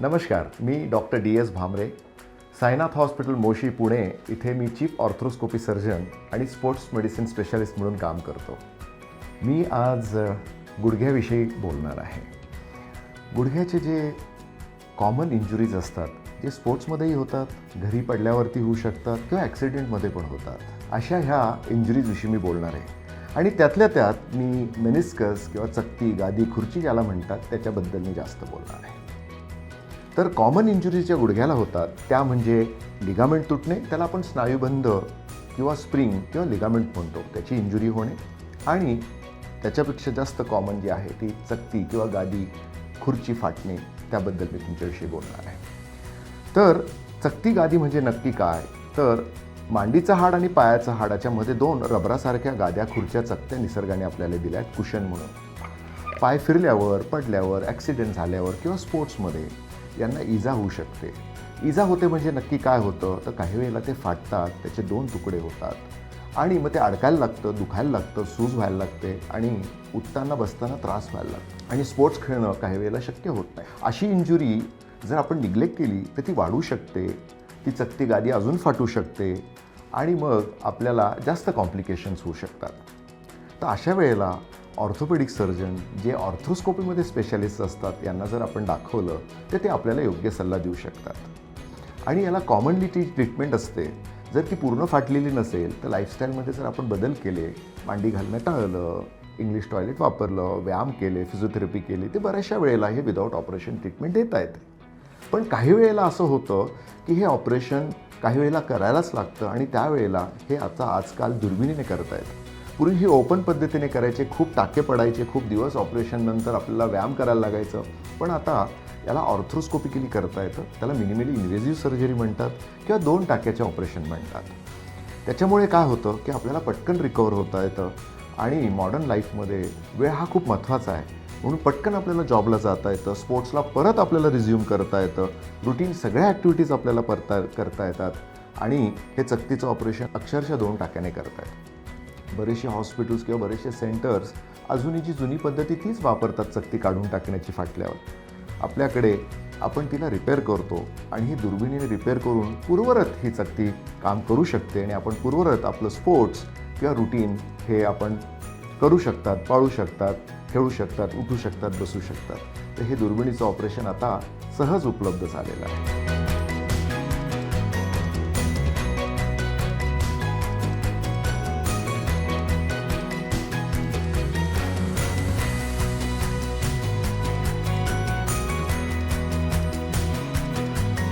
नमस्कार मी doctor D S Bhamre. Sainath hospital Moshi Pune. इथे मी चीफ ऑर्थ्रोस्कोपी सर्जन आणि स्पोर्ट्स मेडिसिन स्पेशालिस्ट म्हणून काम करतो. मी आज गुडघ्याविषयी बोलणार आहे. गुडघ्याचे जे कॉमन इंजुरीज असतात जे स्पोर्ट्समध्येही होतात घरी पडल्यावरती होऊ शकतात किंवा ॲक्सिडेंटमध्ये पण होतात अशा ह्या इंजुरीजविषयी मी बोलणार आहे. आणि त्यातल्या त्यात मी मेनिस्कस किंवा चक्ती गादी खुर्ची ज्याला म्हणतात त्याच्याबद्दल मी जास्त बोलणार आहे. तर कॉमन इंजुरी ज्या गुडघ्याला होतात त्या म्हणजे लिगामेंट तुटणे त्याला आपण स्नायुबंध किंवा स्प्रिंग किंवा लिगामेंट म्हणतो. त्याची इंजुरी होणे आणि त्याच्यापेक्षा जास्त कॉमन जी आहे ती चकती किंवा गादी खुर्ची फाटणे त्याबद्दल मी तुमच्याविषयी बोलणार आहे. तर चकती गादी म्हणजे नक्की काय? तर मांडीचं हाड आणि पायाचं हाडाच्या मध्ये दोन रबरासारख्या गाद्या खुर्च्या चकत्या निसर्गाने आपल्याला दिल्या आहेत कुशन म्हणून. पाय फिरल्यावर पडल्यावर ॲक्सिडेंट झाल्यावर किंवा स्पोर्ट्समध्ये यांना इजा होऊ शकते. इजा होते म्हणजे नक्की काय होतं? तर काही वेळेला ते फाटतात त्याचे दोन तुकडे होतात. आणि मग ते अडकायला लागतं दुखायला लागतं सूज व्हायला लागते आणि उठताना बसताना त्रास व्हायला लागतो. आणि स्पोर्ट्स खेळणं काही वेळेला शक्य होत नाही. अशी इंजुरी जर आपण निग्लेक्ट केली तर ती वाढू शकते ती चकती गादी अजून फाटू शकते आणि मग आपल्याला जास्त कॉम्प्लिकेशन्स होऊ शकतात. तर अशा वेळेला ऑर्थोपेडिक सर्जन जे ऑर्थोस्कोपीमध्ये स्पेशालिस्ट असतात यांना जर आपण दाखवलं तर ते आपल्याला योग्य सल्ला देऊ शकतात. आणि याला कॉमनली ती ट्रीटमेंट असते. जर ती पूर्ण फाटलेली नसेल तर लाईफस्टाईलमध्ये जर आपण बदल केले मांडी घालणं टाळलं इंग्लिश टॉयलेट वापरलं व्यायाम केले फिजिओथेरपी केली ते बऱ्याचशा वेळेला हे विदाऊट ऑपरेशन ट्रीटमेंट देता येते. पण काही वेळेला असं होतं की हे ऑपरेशन काही वेळेला करायलाच लागतं आणि त्यावेळेला हे आता आजकाल दुर्बिणीने करता येतं. पूर्वी ही ओपन पद्धतीने करायचे खूप टाके पडायचे खूप दिवस ऑपरेशननंतर आपल्याला व्यायाम करायला लागायचं. पण आता याला ऑर्थ्रोस्कोपिकली करता येतं त्याला मिनिमली इन्व्हेझिव्ह सर्जरी म्हणतात किंवा दोन टाक्याचे ऑपरेशन म्हणतात. त्याच्यामुळे काय होतं की आपल्याला पटकन रिकवर होता येतं आणि मॉडर्न लाईफमध्ये वेळ हा खूप महत्त्वाचा आहे. म्हणून पटकन आपल्याला जॉबला जाता येतं स्पोर्ट्सला परत आपल्याला रिझ्यूम करता येतं रुटीन सगळ्या ॲक्टिव्हिटीज आपल्याला परता करता येतात आणि हे चकतीचं ऑपरेशन अक्षरशः दोन टाक्याने करता येतं. बरेचसे हॉस्पिटल्स किंवा बरेचसे सेंटर्स अजूनही जी जुनी पद्धती तीच वापरतात चकती काढून टाकण्याची फाटल्यावर. आपल्याकडे आपण तिला रिपेअर करतो आणि ही दुर्बिणीने रिपेअर करून पूर्वरत ही चकती काम करू शकते आणि आपण पूर्वरत आपलं स्पोर्ट्स किंवा रुटीन हे आपण करू शकतात पाळू शकतात खेळू शकतात उठू शकतात बसू शकतात. तर हे दुर्बिणीचं ऑपरेशन आता सहज उपलब्ध झालेलं आहे.